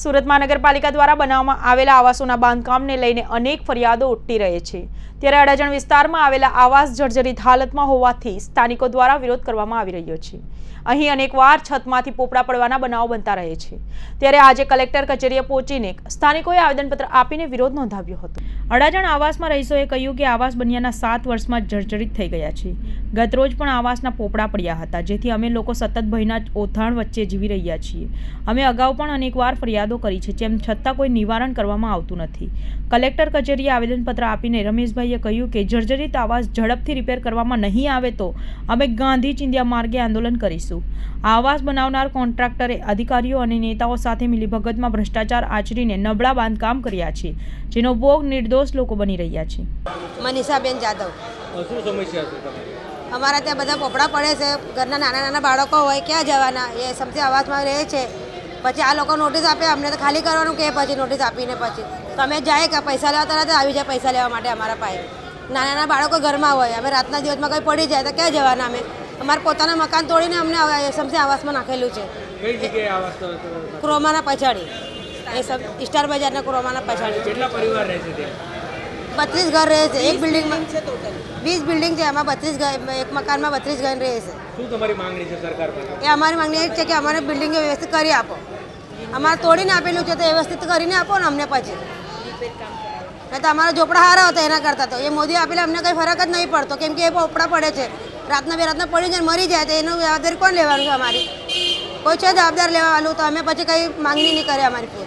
સુરત મહાનગરપાલિકા દ્વારા બનાવવામાં આવેલા આવાસોના બાંધકામને લઈને અનેક ફરિયાદો ઉઠતી રહે છે. ત્યારે અડાજણ વિસ્તારમાં આવેલા આવાસ જર્જરિત હાલતમાં હોવાથી સ્થાનિકો દ્વારા વિરોધ કરવામાં આવી રહ્યો છે. અહીં અનેકવાર છતમાંથી પોપડા પડવાના બનાવો બનતા રહે છે. ત્યારે આજે કલેક્ટર કચેરીએ પહોંચીને સ્થાનિકોએ આવેદનપત્ર આપીને વિરોધ નોંધાવ્યો હતો. અડાજણ આવાસમાં રહીશોએ કહ્યું કે આવાસ બન્યાના સાત વર્ષમાં જર્જરિત થઈ ગયા છે. ગતરોજ પણ આવાસના પોપડા પડ્યા હતા, જેથી અમે લોકો સતત ભયના ઓથાણ વચ્ચે જીવી રહ્યા છીએ. અમે અગાઉ પણ અનેકવાર ફરિયાદો કરી છે, જેમ છતાં કોઈ નિવારણ કરવામાં આવતું નથી. કલેક્ટર કચેરીએ આવેદનપત્ર આપીને રમેશભાઈએ કહ્યું કે જર્જરિત આવાસ ઝડપથી રિપેર કરવામાં નહીં આવે તો અમે ગાંધી ચિંધ્યા માર્ગે આંદોલન કરીશું. આવાસ બનાવનાર કોન્ટ્રાક્ટરે અધિકારીઓ અને નેતાઓ સાથે મિલીભગતમાં ભ્રષ્ટાચાર આચરીને નબળા બાંધકામ કર્યા છે, જેનો ભોગ નિર્દોષ લોકો બની રહ્યા છે. મનીષાબેન જાદવ. શું સમસ્યા છે અમારા ત્યાં બધા પોપડા પડે છે. ઘરના નાના નાના બાળકો હોય ક્યાં જવાના? એ સમજે અવાજમાં રહે છે. પછી આ લોકો નોટિસ આપે અમને તો ખાલી કરવાનું કે પછી નોટિસ આપીને પછી. તમે જાય કે પૈસા લેવા તરત આવી જાય પૈસા લેવા માટે અમારા પાસે નાના નાના બાળકો ઘરમાં હોય અમે રાતના દિવસમાં કંઈ પડી જાય તો ક્યાં જવાના અમે? અમારા પોતાના મકાન તોડીને અમને સમજે આવાસમાં નાખેલું છે. કઈ જગ્યાએ આવાસ તો- તો- ક્રોમાના પછાડી. સ્ટાર બજારના ક્રોમાના પછાડી. કેટલા પરિવાર રહે છે ત્યાં? બત્રીસ ઘર રહે છે. એક બિલ્ડિંગમાં વીસ બિલ્ડિંગ છે એમાં બત્રીસ ઘર એક મકાનમાં બત્રીસ ઘર રહે છે. શું તમારી માંગણી છે સરકાર પાસે એ અમારી માંગણી એ છે કે અમારે બિલ્ડિંગ વ્યવસ્થિત કરી આપો. અમારે તોડીને આપેલું છે તો વ્યવસ્થિત કરીને આપો ને અમને પછી. નહીં તો અમારા ઝોપડા હારા હતા એના કરતાં તો. એ મોદી આપેલા અમને કંઈ ફરક જ નહીં પડતો. કેમ કે એ પોપડા પડે છે. રાતના બે રાતના પડી જાય મરી જાય તો એનું જવાબદારી કોણ લેવાનું છે અમારી? કોઈ છે જવાબદાર લેવાનું તો અમે પછી કંઈ માંગણી નહીં કરે અમારી